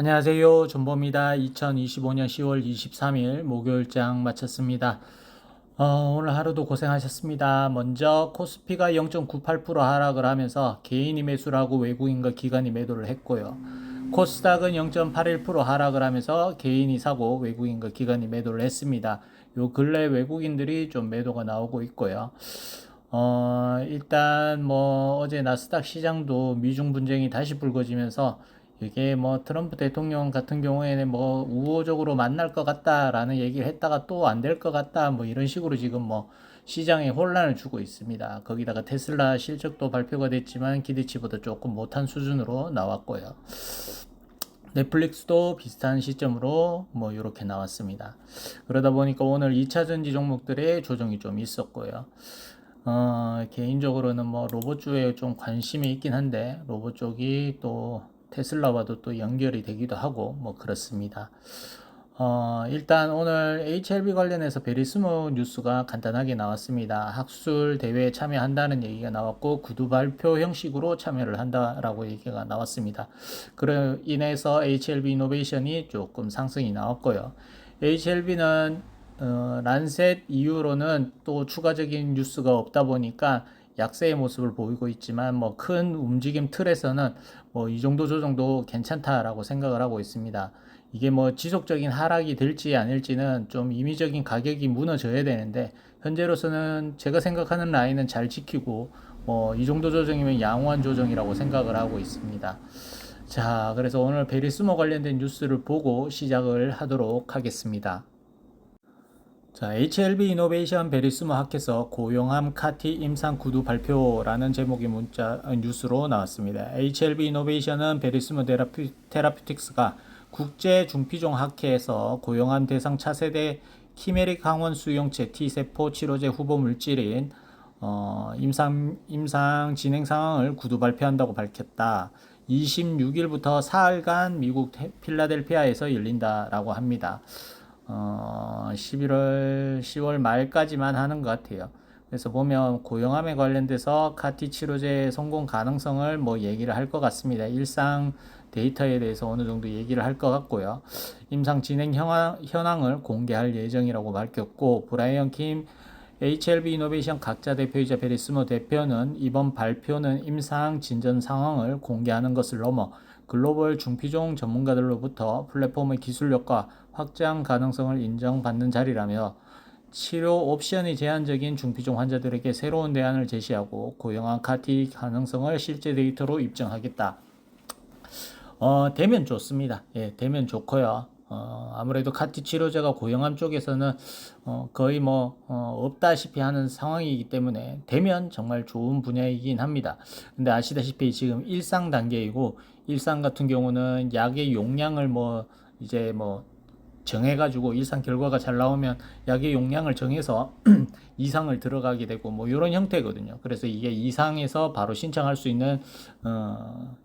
안녕하세요. 존보입니다. 2025년 10월 23일 목요일장 마쳤습니다. 어, 오늘 하루도 고생하셨습니다. 먼저 코스피가 0.98% 하락을 하면서 개인이 매수를 하고 외국인과 기관이 매도를 했고요. 코스닥은 0.81% 하락을 하면서 개인이 사고 외국인과 기관이 매도를 했습니다. 요 근래 외국인들이 좀 매도가 나오고 있고요. 어, 일단 뭐 어제 나스닥 시장도 미중 분쟁이 다시 불거지면서 이게 뭐 트럼프 대통령 같은 경우에는 뭐 우호적으로 만날 것 같다라는 얘기를 했다가 또 안 될 것 같다 뭐 이런 식으로 지금 뭐 시장에 혼란을 주고 있습니다. 거기다가 테슬라 실적도 발표가 됐지만 기대치보다 조금 못한 수준으로 나왔고요. 넷플릭스도 비슷한 시점으로 뭐 이렇게 나왔습니다. 그러다 보니까 오늘 2차 전지 종목들의 조정이 좀 있었고요. 어, 개인적으로는 뭐 로봇 주에 좀 관심이 있긴 한데 로봇 쪽이 또 테슬라와도 또 연결이 되기도 하고 뭐 그렇습니다. 어, 일단 오늘 HLB 관련해서 베리스모 뉴스가 간단하게 나왔습니다. 학술 대회에 참여한다는 얘기가 나왔고 구두 발표 형식으로 참여를 한다라고 얘기가 나왔습니다. 그로 인해서 HLB 이노베이션이 조금 상승이 나왔고요. HLB는 어, 란셋 이후로는 또 추가적인 뉴스가 없다 보니까 약세의 모습을 보이고 있지만 뭐 큰 움직임 틀에서는 뭐 이 정도 조정도 괜찮다라고 생각을 하고 있습니다. 이게 뭐 지속적인 하락이 될지 아닐지는 좀 임의적인 가격이 무너져야 되는데 현재로서는 제가 생각하는 라인은 잘 지키고 뭐 이 정도 조정이면 양호한 조정이라고 생각을 하고 있습니다. 자, 그래서 오늘 베리스모 관련된 뉴스를 보고 시작을 하도록 하겠습니다. 자, HLB 이노베이션 베리스모 학회에서 고용함 카티 임상 구두 발표라는 제목의 문자 어, 뉴스로 나왔습니다. HLB 이노베이션은 베리스모 테라피, 테라피틱스가 국제 중피종 학회에서 고용함 대상 차세대 키메릭 항원 수용체 T세포 치료제 후보 물질인 어, 임상, 임상 진행 상황을 구두 발표한다고 밝혔다. 26일부터 사흘간 미국 필라델피아에서 열린다라고 합니다. 어, 11월, 10월 말까지만 하는 것 같아요. 그래서 보면 고용암에 관련돼서 카티 치료제 성공 가능성을 뭐 얘기를 할 것 같습니다. 일상 데이터에 대해서 어느 정도 얘기를 할 것 같고요. 임상 진행 현황, 현황을 공개할 예정이라고 밝혔고, 브라이언 킴 HLB 이노베이션 각자 대표이자 베리스모 대표는 이번 발표는 임상 진전 상황을 공개하는 것을 넘어 글로벌 중피종 전문가들로부터 플랫폼의 기술력과 확장 가능성을 인정받는 자리라며 치료 옵션이 제한적인 중피종 환자들에게 새로운 대안을 제시하고 고용한 카티 가능성을 실제 데이터로 입증하겠다. 어, 되면 좋습니다. 예, 되면 좋고요. 어, 아무래도 카티 치료제가 고용암 쪽에서는 어, 거의 뭐 어, 없다시피 하는 상황이기 때문에 되면 정말 좋은 분야이긴 합니다. 근데 아시다시피 지금 일상 단계이고 일상 같은 경우는 약의 용량을 뭐 이제 뭐 정해가지고 일상 결과가 잘 나오면 약의 용량을 정해서 이상을 들어가게 되고 뭐 이런 형태거든요. 그래서 이게 이상에서 바로 신청할 수 있는 어,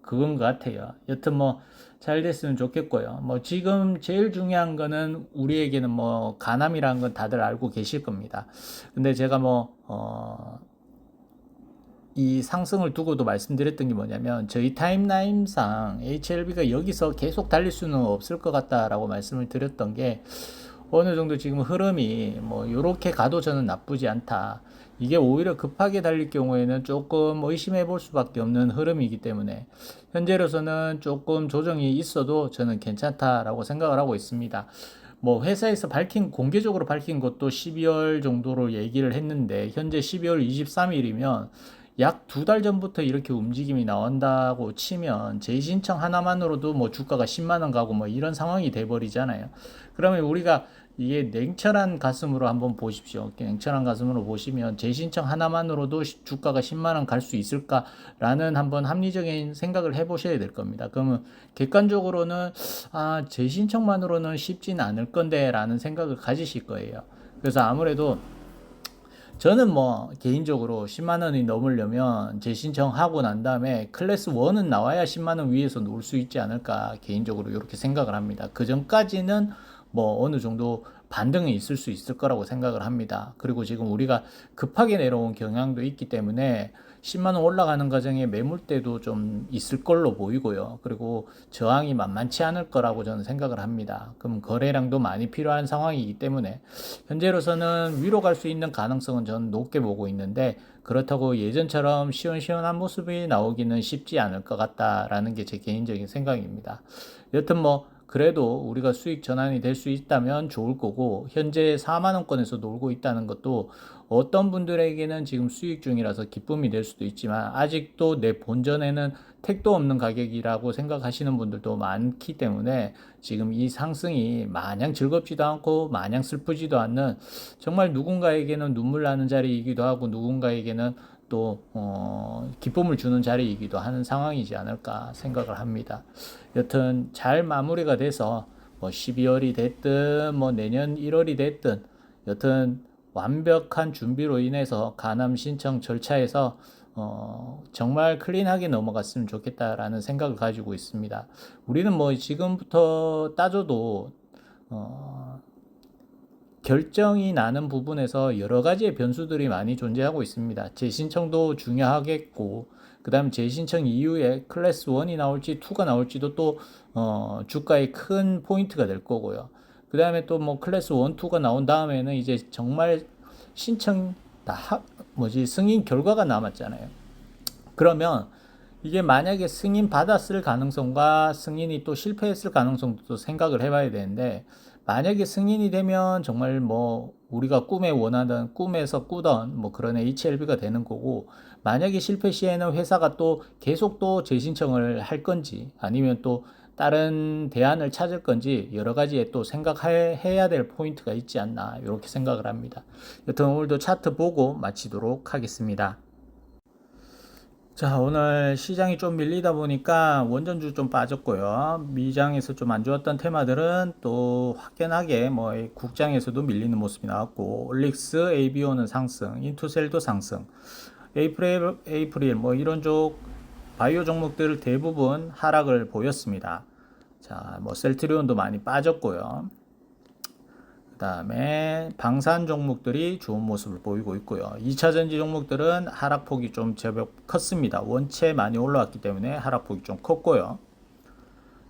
그건 것 같아요. 여튼 뭐 잘 됐으면 좋겠고요. 뭐 지금 제일 중요한 거는 우리에게는 뭐 간암이라는 건 다들 알고 계실 겁니다. 근데 제가 뭐, 어, 이 상승을 두고도 말씀드렸던 게 뭐냐면 저희 타임라인상 HLB가 여기서 계속 달릴 수는 없을 것 같다라고 말씀을 드렸던 게 어느 정도 지금 흐름이 뭐 이렇게 가도 저는 나쁘지 않다. 이게 오히려 급하게 달릴 경우에는 조금 의심해 볼 수밖에 없는 흐름이기 때문에 현재로서는 조금 조정이 있어도 저는 괜찮다라고 생각을 하고 있습니다. 뭐 회사에서 밝힌 공개적으로 밝힌 것도 12월 정도로 얘기를 했는데 현재 12월 23일이면 약 두 달 전부터 이렇게 움직임이 나온다고 치면 재신청 하나만으로도 뭐 주가가 10만 원 가고 뭐 이런 상황이 돼 버리잖아요. 그러면 우리가 이게 냉철한 가슴으로 한번 보십시오. 냉철한 가슴으로 보시면 재신청 하나만으로도 주가가 10만 원 갈 수 있을까라는 한번 합리적인 생각을 해보셔야 될 겁니다. 그러면 객관적으로는 아 재신청만으로는 쉽지는 않을 건데 라는 생각을 가지실 거예요. 그래서 아무래도 저는 뭐 개인적으로 10만 원이 넘으려면 재신청하고 난 다음에 클래스 1은 나와야 10만 원 위에서 놀 수 있지 않을까 개인적으로 이렇게 생각을 합니다. 그 전까지는 뭐 어느 정도 반등이 있을 수 있을 거라고 생각을 합니다. 그리고 지금 우리가 급하게 내려온 경향도 있기 때문에 10만 원 올라가는 과정에 매물대도 좀 있을 걸로 보이고요. 그리고 저항이 만만치 않을 거라고 저는 생각을 합니다. 그럼 거래량도 많이 필요한 상황이기 때문에 현재로서는 위로 갈 수 있는 가능성은 저는 높게 보고 있는데 그렇다고 예전처럼 시원시원한 모습이 나오기는 쉽지 않을 것 같다라는 게 제 개인적인 생각입니다. 여튼 뭐 그래도 우리가 수익 전환이 될 수 있다면 좋을 거고 현재 4만 원권에서 놀고 있다는 것도 어떤 분들에게는 지금 수익 중이라서 기쁨이 될 수도 있지만 아직도 내 본전에는 택도 없는 가격이라고 생각하시는 분들도 많기 때문에 지금 이 상승이 마냥 즐겁지도 않고 마냥 슬프지도 않는 정말 누군가에게는 눈물 나는 자리이기도 하고 누군가에게는 또 어, 기쁨을 주는 자리이기도 하는 상황이지 않을까 생각을 합니다. 여튼 잘 마무리가 돼서 뭐 12월이 됐든 뭐 내년 1월이 됐든 여튼 완벽한 준비로 인해서 가남 신청 절차에서 어, 정말 클린하게 넘어갔으면 좋겠다라는 생각을 가지고 있습니다. 우리는 뭐 지금부터 따져도 어, 결정이 나는 부분에서 여러 가지의 변수들이 많이 존재하고 있습니다. 재신청도 중요하겠고, 그 다음 재신청 이후에 클래스 1이 나올지 2가 나올지도 또, 어, 주가의 큰 포인트가 될 거고요. 그 다음에 또 뭐 클래스 1, 2가 나온 다음에는 이제 정말 신청 다, 하, 뭐지, 승인 결과가 남았잖아요. 그러면 이게 만약에 승인 받았을 가능성과 승인이 또 실패했을 가능성도 생각을 해봐야 되는데, 만약에 승인이 되면 정말 뭐 우리가 꿈에 원하던 꿈에서 꾸던 뭐 그런 HLB가 되는 거고 만약에 실패 시에는 회사가 또 계속 또 재신청을 할 건지 아니면 또 다른 대안을 찾을 건지 여러 가지에 또 생각해야 될 포인트가 있지 않나 이렇게 생각을 합니다. 여튼 오늘도 차트 보고 마치도록 하겠습니다. 자, 오늘 시장이 좀 밀리다 보니까 원전주 좀 빠졌고요. 미장에서 좀 안 좋았던 테마들은 또 확연하게 뭐 국장에서도 밀리는 모습이 나왔고, 올릭스, ABO는 상승, 인투셀도 상승, 에이프릴, 에이프릴 뭐 이런 쪽 바이오 종목들 대부분 하락을 보였습니다. 자, 뭐 셀트리온도 많이 빠졌고요. 그 다음에 방산 종목들이 좋은 모습을 보이고 있고요. 2차 전지 종목들은 하락폭이 좀 제법 컸습니다. 원체 많이 올라왔기 때문에 하락폭이 좀 컸고요.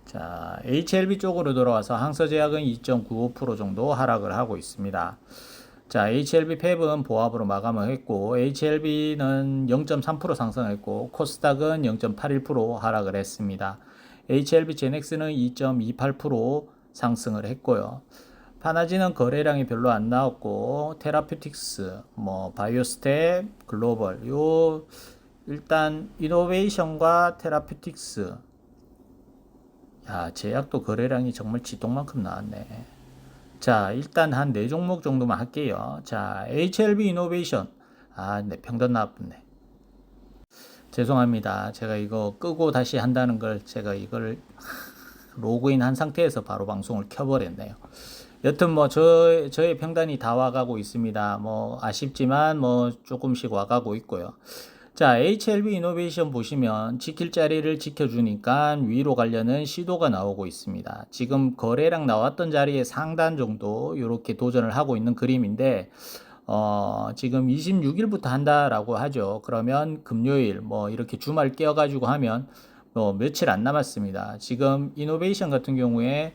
자, HLB 쪽으로 돌아와서 항서제약은 2.95% 정도 하락을 하고 있습니다. 자, HLB 팹은 보합으로 마감을 했고, HLB는 0.3% 상승했고, 코스닥은 0.81% 하락을 했습니다. HLB 제넥스는 2.28% 상승을 했고요. 파나지는 거래량이 별로 안 나왔고 테라퓨틱스, 뭐 바이오스텝, 글로벌 요 일단 이노베이션과 테라퓨틱스 야 제약도 거래량이 정말 지동만큼 나왔네. 자 일단 한 네 종목 정도만 할게요. 자 HLB 이노베이션 아 네 평단 나왔네. 죄송합니다. 제가 이거 끄고 다시 한다는 걸 제가 이걸 로그인 한 상태에서 바로 방송을 켜버렸네요. 여튼 뭐 저, 저의 평단이 다 와가고 있습니다. 뭐 아쉽지만 뭐 조금씩 와가고 있고요. 자, HLB 이노베이션 보시면 지킬 자리를 지켜주니까 위로 가려는 시도가 나오고 있습니다. 지금 거래량 나왔던 자리에 상단 정도 이렇게 도전을 하고 있는 그림인데 어, 지금 26일부터 한다라고 하죠. 그러면 금요일 뭐 이렇게 주말 깨어가지고 하면 뭐 며칠 안 남았습니다. 지금 이노베이션 같은 경우에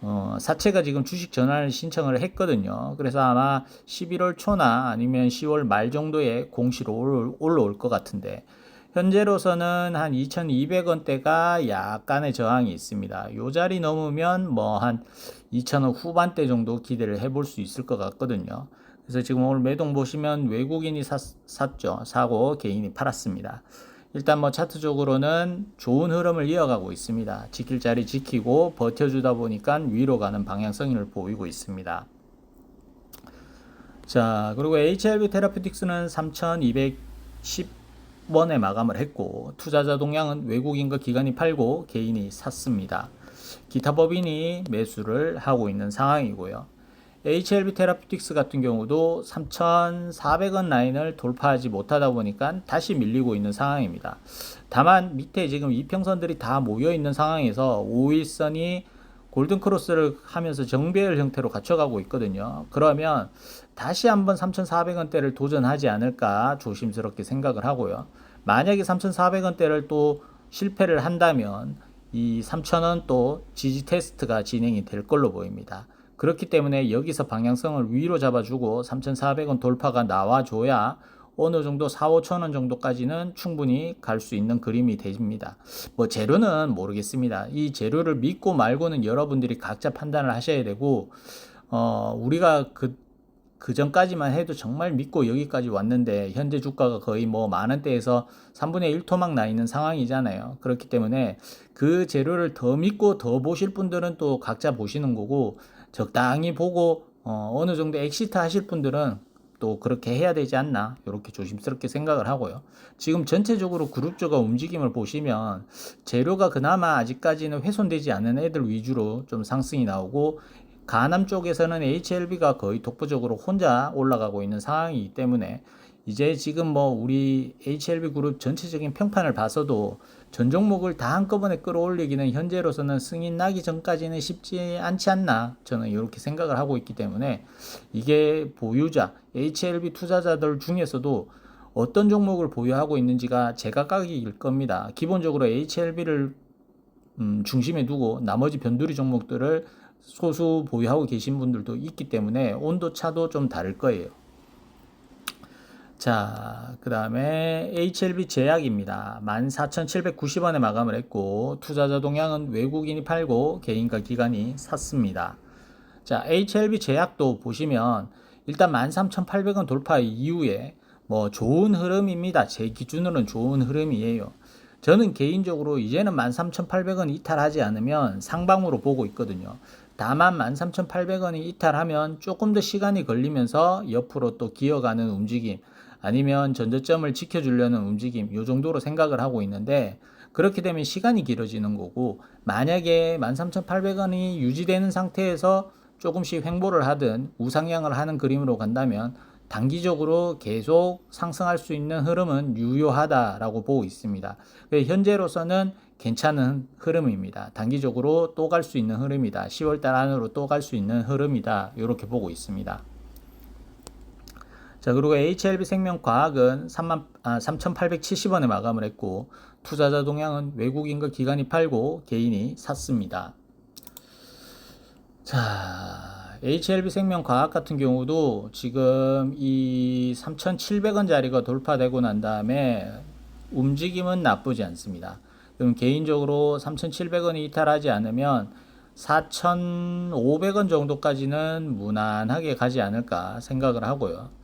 어, 사채가 지금 주식 전환을 신청을 했거든요. 그래서 아마 11월 초나 아니면 10월 말 정도에 공시로 올라올 것 같은데 현재로서는 한 2,200원대가 약간의 저항이 있습니다. 요 자리 넘으면 뭐 한 2,000원 후반대 정도 기대를 해볼 수 있을 것 같거든요. 그래서 지금 오늘 매동 보시면 외국인이 샀, 샀죠. 사고 개인이 팔았습니다. 일단 뭐 차트적으로는 좋은 흐름을 이어가고 있습니다. 지킬 자리 지키고 버텨주다 보니까 위로 가는 방향성을 보이고 있습니다. 자, 그리고 HLB 테라피틱스는 3,210원에 마감을 했고, 투자자 동향은 외국인과 기관이 팔고 개인이 샀습니다. 기타 법인이 매수를 하고 있는 상황이고요. HLB 테라피틱스 같은 경우도 3,400원 라인을 돌파하지 못하다 보니까 다시 밀리고 있는 상황입니다. 다만 밑에 지금 이평선들이 다 모여 있는 상황에서 5일선이 골든 크로스를 하면서 정배열 형태로 갖춰가고 있거든요. 그러면 다시 한번 3,400원대를 도전하지 않을까 조심스럽게 생각을 하고요. 만약에 3,400원대를 또 실패를 한다면 이 3,000원 또 지지 테스트가 진행이 될 걸로 보입니다. 그렇기 때문에 여기서 방향성을 위로 잡아주고 3,400원 돌파가 나와줘야 어느 정도 4, 5천 원 정도까지는 충분히 갈 수 있는 그림이 됩니다. 뭐 재료는 모르겠습니다. 이 재료를 믿고 말고는 여러분들이 각자 판단을 하셔야 되고 어 우리가 그 그 전까지만 해도 정말 믿고 여기까지 왔는데 현재 주가가 거의 뭐 만 원대에서 3분의 1 토막 나 있는 상황이잖아요. 그렇기 때문에 그 재료를 더 믿고 더 보실 분들은 또 각자 보시는 거고 적당히 보고 어 어느 정도 엑시트 하실 분들은 또 그렇게 해야 되지 않나 이렇게 조심스럽게 생각을 하고요. 지금 전체적으로 그룹주가 움직임을 보시면 재료가 그나마 아직까지는 훼손되지 않은 애들 위주로 좀 상승이 나오고 가남 쪽에서는 HLB가 거의 독보적으로 혼자 올라가고 있는 상황이기 때문에 이제 지금 뭐 우리 HLB 그룹 전체적인 평판을 봐서도 전 종목을 다 한꺼번에 끌어올리기는 현재로서는 승인 나기 전까지는 쉽지 않지 않나 저는 이렇게 생각을 하고 있기 때문에 이게 보유자 HLB 투자자들 중에서도 어떤 종목을 보유하고 있는지가 제각각일 겁니다. 기본적으로 HLB를 음, 중심에 두고 나머지 변두리 종목들을 소수 보유하고 계신 분들도 있기 때문에 온도 차도 좀 다를 거예요. 자, 그 다음에 HLB 제약입니다. 14,790원에 마감을 했고, 투자자 동향은 외국인이 팔고 개인과 기관이 샀습니다. 자, HLB 제약도 보시면 일단 13,800원 돌파 이후에 뭐 좋은 흐름입니다. 제 기준으로는 좋은 흐름이에요. 저는 개인적으로 이제는 13,800원 이탈하지 않으면 상방으로 보고 있거든요. 다만 13,800원이 이탈하면 조금 더 시간이 걸리면서 옆으로 또 기어가는 움직임 아니면 전저점을 지켜주려는 움직임 요 정도로 생각을 하고 있는데 그렇게 되면 시간이 길어지는 거고 만약에 13,800원이 유지되는 상태에서 조금씩 횡보를 하든 우상향을 하는 그림으로 간다면 단기적으로 계속 상승할 수 있는 흐름은 유효하다라고 보고 있습니다. 현재로서는 괜찮은 흐름입니다. 단기적으로 또 갈 수 있는 흐름이다. 10월달 안으로 또 갈 수 있는 흐름이다. 이렇게 보고 있습니다. 자, 그리고 HLB 생명과학은 3만, 아, 3,870원에 마감을 했고, 투자자 동향은 외국인과 기관이 팔고 개인이 샀습니다. 자, HLB 생명과학 같은 경우도 지금 이 3,700원짜리가 돌파되고 난 다음에 움직임은 나쁘지 않습니다. 그럼 개인적으로 3,700원이 이탈하지 않으면 4,500원 정도까지는 무난하게 가지 않을까 생각을 하고요.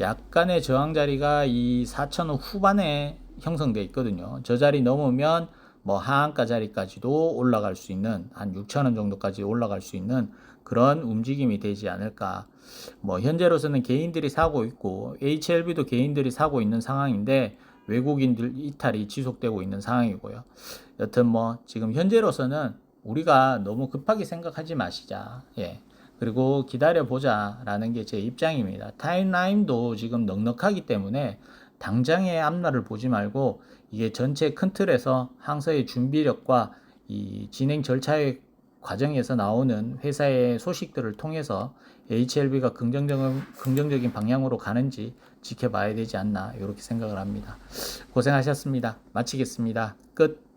약간의 저항 자리가 이 4,000원 후반에 형성되어 있거든요. 저 자리 넘으면 뭐 하한가 자리까지도 올라갈 수 있는 한 6,000원 정도까지 올라갈 수 있는 그런 움직임이 되지 않을까. 뭐 현재로서는 개인들이 사고 있고 HLB도 개인들이 사고 있는 상황인데 외국인들 이탈이 지속되고 있는 상황이고요. 여튼 뭐 지금 현재로서는 우리가 너무 급하게 생각하지 마시자. 예. 그리고 기다려 보자 라는 게 제 입장입니다. 타임라인도 지금 넉넉하기 때문에 당장의 앞날을 보지 말고 이게 전체 큰 틀에서 항서의 준비력과 이 진행 절차의 과정에서 나오는 회사의 소식들을 통해서 HLB가 긍정적인, 긍정적인 방향으로 가는지 지켜봐야 되지 않나 이렇게 생각을 합니다. 고생하셨습니다. 마치겠습니다. 끝.